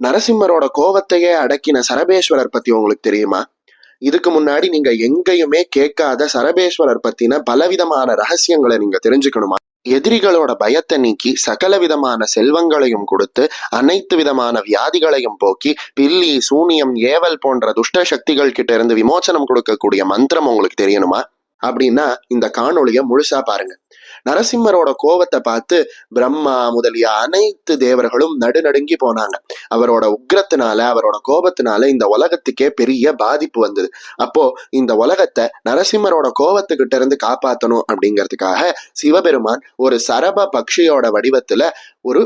நரசிம்மரோட கோவத்தையே அடக்கின சரபேஸ்வரர் பத்தி உங்களுக்கு தெரியுமா? இதுக்கு முன்னாடி நீங்க எங்கேயுமே கேட்காத சரபேஸ்வரர் பத்தின பலவிதமான ரகசியங்களை நீங்க தெரிஞ்சுக்கணுமா? எதிரிகளோட பயத்தை நீக்கி சகல விதமான செல்வங்களையும் கொடுத்து அனைத்து விதமான வியாதிகளையும் போக்கி பில்லி சூனியம் ஏவல் போன்ற துஷ்ட சக்திகள் கிட்ட இருந்து விமோசனம் கொடுக்கக்கூடிய மந்திரம் உங்களுக்கு தெரியணுமா? அப்படின்னா இந்த காணொளியை முழுசா பாருங்க. நரசிம்மரோட கோவத்தை பார்த்து பிரம்மா முதலிய அனைத்து தேவர்களும் நடுநடுங்கி போனாங்க. அவரோட உக்ரத்தினால அவரோட கோபத்தினால இந்த உலகத்துக்கே பெரிய பாதிப்பு வந்தது. அப்போ இந்த உலகத்தை நரசிம்மரோட கோபத்துக்கிட்ட இருந்து காப்பாற்றணும் அப்படிங்கிறதுக்காக சிவபெருமான் ஒரு சரப பக்ஷியோட வடிவத்துல ஒரு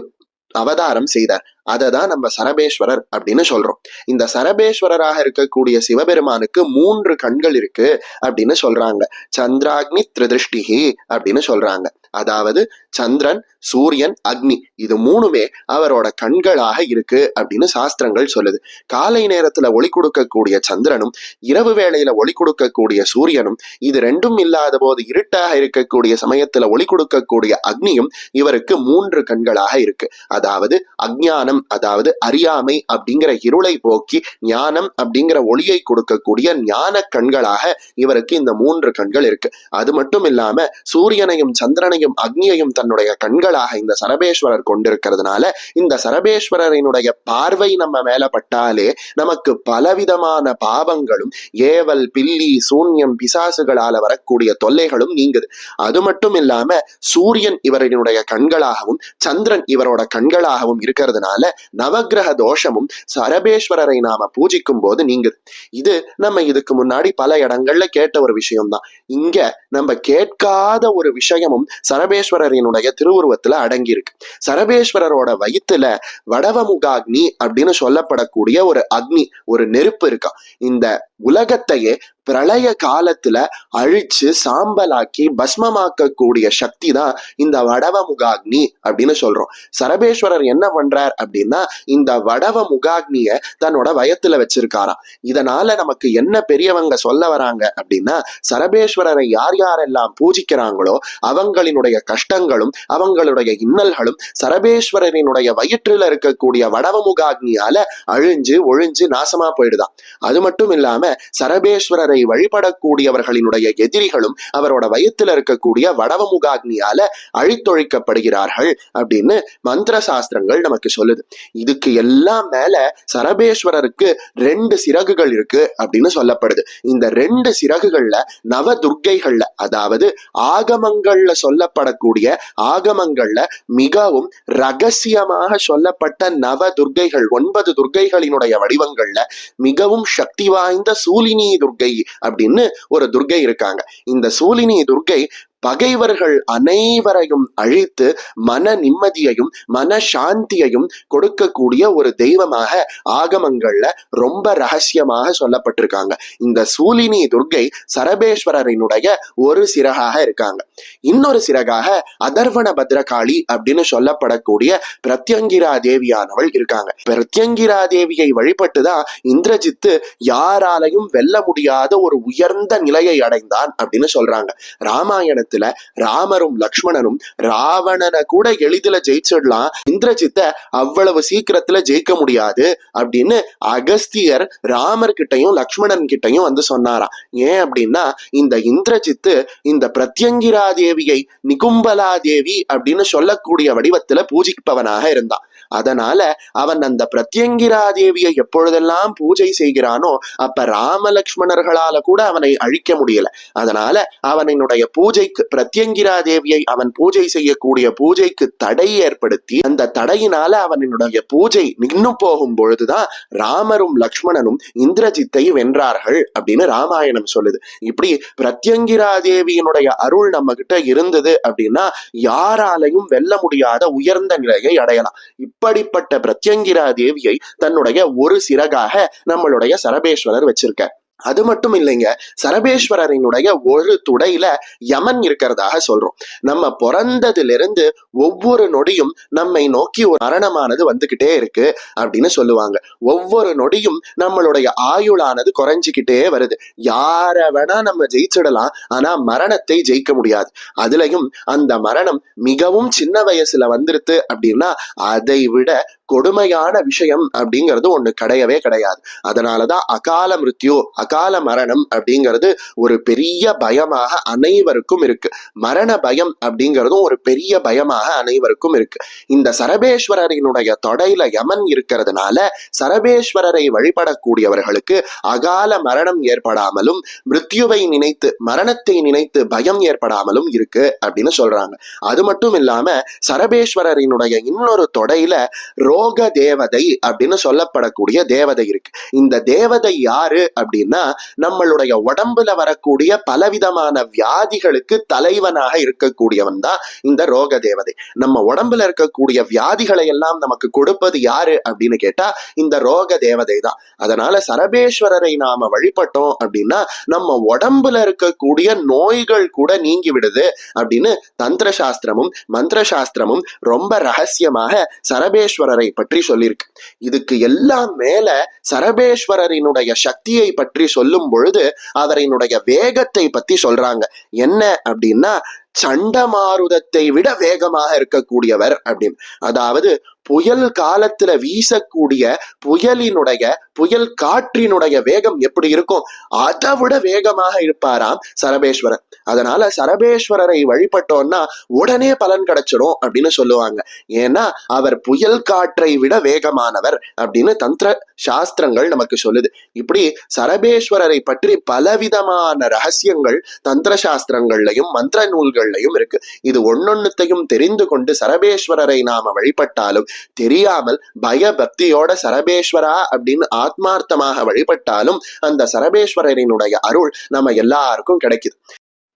அவதாரம் செய்தார். அதை தான் நம்ம சரபேஸ்வரர் அப்படின்னு சொல்றோம். இந்த சரபேஸ்வரராக இருக்கக்கூடிய சிவபெருமானுக்கு மூன்று கண்கள் இருக்கு அப்படின்னு சொல்றாங்க. சந்திராக்னி திரிதிருஷ்டிகி அப்படின்னு சொல்றாங்க. அதாவது சந்திரன் சூரியன் அக்னி இது மூணுமே அவரோட கண்களாக இருக்கு அப்படின்னு சாஸ்திரங்கள் சொல்லுது. காலை நேரத்துல ஒளி கொடுக்கக்கூடிய சந்திரனும் இரவு வேளையில ஒளி கொடுக்கக்கூடிய சூரியனும் இது ரெண்டும் இல்லாத போது இருட்டாக இருக்கக்கூடிய சமயத்துல ஒளி கொடுக்கக்கூடிய அக்னியும் இவருக்கு மூன்று கண்களாக இருக்கு. அதாவது அக்ஞானம் ஞானம் அதாவது அறியாமை அப்படிங்கிற இருளை போக்கி ஞானம் அப்படிங்கிற ஒளியை கொடுக்கக்கூடிய ஞான கண்களாக இவருக்கு இந்த மூன்று கண்கள் இருக்கு. அது மட்டும் இல்லாம சூரியனையும் சந்திரனையும் அக்னியையும் தன்னுடைய கண்களாக இந்த சரபேஸ்வரர் கொண்டிருக்கிறதுனால இந்த சரபேஸ்வரரினுடைய பார்வை நம்ம மேல பட்டாலே நமக்கு பலவிதமான பாவங்களும் ஏவல் பில்லி சூன்யம் பிசாசுகளால வரக்கூடிய தொல்லைகளும் நீங்குது. அது மட்டும் இல்லாம சூரியன் இவரினுடைய கண்களாகவும் சந்திரன் இவரோட கண்களாகவும் இருக்கிறதுனால நவக்கிரக தோஷமும் சரபேஸ்வரரை நாம பூஜிக்கும் போது நீங்குது. இது நம்ம இதுக்கு முன்னாடி பல இடங்கள்ல கேட்ட ஒரு விஷயம்தான். இங்க நம்ம கேட்காத ஒரு விஷயமும் சரபேஸ்வரரினுடைய திருவுருவத்துல அடங்கி இருக்கு சரபேஸ்வரரோட வயித்துல வடவமுகாக்னி அப்படின்னு சொல்லப்படக்கூடிய ஒரு அக்னி ஒரு நெருப்பு இருக்கா. இந்த உலகத்தையே பிரளய காலத்துல அழிச்சு சாம்பலாக்கி பஸ்மமாக்கக்கூடிய சக்தி தான் இந்த வடவமுகாக்னி அப்படின்னு சொல்றோம். சரபேஸ்வரர் என்ன பண்றார் அப்படின்னா இந்த வடவ முகாக்னிய தன்னோட வயத்துல வச்சிருக்காராம். இதனால நமக்கு என்ன பெரியவங்க சொல்ல வராங்க அப்படின்னா சரபேஸ்வரரை யார் யாரெல்லாம் பூஜிக்கிறாங்களோ அவங்களினுடைய கஷ்டங்களும் அவங்களுடைய இன்னல்களும் சரபேஸ்வரரினுடைய வயிற்றில் இருக்கக்கூடிய வடவமுகாக்னியால அழிஞ்சு ஒழிஞ்சு நாசமா போயிடுதான் அது மட்டும் இல்லாம சரபேஸ்வரர் வழிபடக்கூடியவர்களினுடைய எதிரிகளும் அவரோட வயத்தில் இருக்கக்கூடிய வடவமுகாக்னியால அழித்தொழிக்கப்படுகிறார்கள் அப்படின்னு மந்திர சாஸ்திரங்கள் நமக்கு சொல்லுது. இதுக்கு எல்லாம் மேல சரபேஸ்வரருக்கு ரெண்டு சிறகுகள் இருக்கு அப்படின்னு சொல்லப்படுது. இந்த ரெண்டு சிறகுகள்ல நவ துர்க்கைகள்ல அதாவது ஆகமங்கள்ல சொல்லப்படக்கூடிய ஆகமங்கள்ல மிகவும் ரகசியமாக சொல்லப்பட்ட நவ துர்க்கைகள் ஒன்பது துர்க்கைகளினுடைய வடிவங்கள்ல மிகவும் சக்தி வாய்ந்த சூலினி துர்க்கை அப்படின்னு ஒரு துர்க்கை இருக்காங்க. இந்த சூலினி துர்க்கை பகைவர்கள் அனைவரையும் அழித்து மன நிம்மதியையும் மன சாந்தியையும் கொடுக்கக்கூடிய ஒரு தெய்வமாக ஆகமங்கள்ல ரொம்ப ரகசியமாக சொல்லப்பட்டிருக்காங்க. இந்த சூலினி துர்கை சரபேஸ்வரரினுடைய ஒரு சிறகாக இருக்காங்க. இன்னொரு சிறகாக அதர்வண பத்ரகாளி அப்படின்னு சொல்லப்படக்கூடிய பிரத்யங்கிரா தேவியானவள் இருக்காங்க. பிரத்யங்கிரா தேவியை வழிபட்டுதான் இந்திரஜித்து யாராலையும் வெல்ல முடியாத ஒரு உயர்ந்த நிலையை அடைந்தான் அப்படின்னு சொல்றாங்க. ராமாயணத்துல ராமரும் லக்ஷ்மணனும் ராவணனை கூட எளிதில ஜெயிச்சிடலாம். இந்திரஜித்த அவ்வளவு சீக்கிரத்துல ஜெயிக்க முடியாது அப்படின்னு அகஸ்தியர் ராமர் கிட்டையும் லக்ஷ்மணன் கிட்டையும் வந்து சொன்னாராம். ஏன் அப்படின்னா இந்த இந்திரஜித்து இந்த பிரத்யங்கிரா தேவியை நிகும்பலா தேவி அப்படின்னு சொல்லக்கூடிய வடிவத்துல பூஜிப்பவனாக இருந்தான். அதனால அவன் அந்த பிரத்யங்கிரா தேவியை எப்பொழுதெல்லாம் பூஜை செய்கிறானோ அப்ப ராமலக்ஷ்மணர்களால கூட அவனை அழிக்க முடியல. அதனால அவனுடைய பூஜைக்கு பிரத்யங்கிரா தேவியை அவன் பூஜை செய்யக்கூடிய பூஜைக்கு தடை ஏற்படுத்தி அந்த தடையினால அவனுடைய பூஜை நின்னு போகும் பொழுதுதான் ராமரும் லக்ஷ்மணனும் இந்திரஜித்தை வென்றார்கள் அப்படின்னு ராமாயணம் சொல்லுது. இப்படி பிரத்யங்கிரா தேவியினுடைய அருள் நம்ம கிட்ட இருந்தது அப்படின்னா யாராலையும் வெல்ல முடியாத உயர்ந்த நிலையை அடையலாம். இப்படிப்பட்ட பிரத்யங்கிரா தேவியை தன்னுடைய ஒரு சிறகாக நம்மளுடைய சரபேஸ்வரர் வச்சிருக்க. அது மட்டும் இல்லைங்க சரபேஸ்வரரினுடைய ஒரு துடையில யமன் இருக்கிறதாக சொல்றோம். நம்ம பிறந்ததுல இருந்து ஒவ்வொரு நொடியும் நம்மை நோக்கி ஒரு மரணமானது வந்துகிட்டே இருக்கு அப்படின்னு சொல்லுவாங்க. ஒவ்வொரு நொடியும் நம்மளுடைய ஆயுளானது குறைஞ்சிக்கிட்டே வருது. யார வேணா நம்ம ஜெயிச்சிடலாம் ஆனா மரணத்தை ஜெயிக்க முடியாது. அதுலயும் அந்த மரணம் மிகவும் சின்ன வயசுல வந்துருது அப்படின்னா அதை விட கொடுமையான விஷயம் அப்படிங்கிறது ஒண்ணு கிடையவே கிடையாது. அதனாலதான் அகால மிருத்யு அகால மரணம் அப்படிங்கிறது ஒரு பெரிய பயமாக அனைவருக்கும் இருக்கு. மரண பயம் அப்படிங்கிறதும் ஒரு பெரிய பயமாக அனைவருக்கும் இருக்கு. இந்த சரபேஸ்வரரினுடைய தொடையில யமன் இருக்கிறதுனால சரபேஸ்வரரை வழிபடக்கூடியவர்களுக்கு அகால மரணம் ஏற்படாமலும் மிருத்யுவை நினைத்து மரணத்தை நினைத்து பயம் ஏற்படாமலும் இருக்கு அப்படின்னு சொல்றாங்க. அது மட்டும் இல்லாம சரபேஸ்வரரினுடைய இன்னொரு தொடையில ரோக தேவதை அப்படின்னு சொல்லப்படக்கூடிய தேவதை இருக்கு. இந்த தேவதை யாரு அப்படின்னா நம்மளுடைய உடம்புல வரக்கூடிய பலவிதமான வியாதிகளுக்கு தலைவனாக இருக்கக்கூடியவன் தான் இந்த ரோக தேவதை நம்ம உடம்புல இருக்கக்கூடிய வியாதிகளை எல்லாம் நமக்கு கொடுப்பது யாரு அப்படின்னு கேட்டா இந்த ரோக தேவதை தான். அதனால சரபேஸ்வரரை நாம வழிபட்டோம் அப்படின்னா நம்ம உடம்புல இருக்கக்கூடிய நோய்கள் கூட நீங்கி விடுது அப்படின்னு தந்திர சாஸ்திரமும் மந்திர சாஸ்திரமும் ரொம்ப ரகசியமாக சரபேஸ்வரரை பற்றி சொல்லியிருக்கு. இதுக்கு எல்லாம் மேல சரபேஸ்வரரினுடைய சக்தியை பற்றி சொல்லும் பொழுது அவரினுடைய வேகத்தை பத்தி சொல்றாங்க. என்ன அப்படின்னா சண்டமாருதத்தை விட வேகமாக இருக்கக்கூடியவர் அப்படின்னு. அதாவது புயல் காலத்துல வீசக்கூடிய புயலினுடைய புயல் காற்றினுடைய வேகம் எப்படி இருக்கும்? அதை விட வேகமாக இருப்பாராம் சரபேஸ்வரர் அதனால சரபேஸ்வரரை வழிபட்டோம்னா உடனே பலன் கிடைச்சிடும் அப்படின்னு சொல்லுவாங்க. ஏன்னா அவர் புயல் காற்றை விட வேகமானவர் அப்படின்னு தந்திர சாஸ்திரங்கள் நமக்கு சொல்லுது. இப்படி சரபேஸ்வரரை பற்றி பலவிதமான ரகசியங்கள் தந்திர சாஸ்திரங்கள்லையும் மந்திர நூல்கள்லையும் இருக்கு. இது ஒன்னொன்னுத்தையும் தெரிந்து கொண்டு சரபேஸ்வரரை நாம வழிபட்டாலும் தெரியாமல் பயபக்தியோட சரபேஸ்வரா அப்படின்னு ஆத்மார்த்தமாக வழிபட்டாலும் அந்த சரபேஸ்வரரினுடைய அருள் நம்ம எல்லாருக்கும் கிடைக்குது.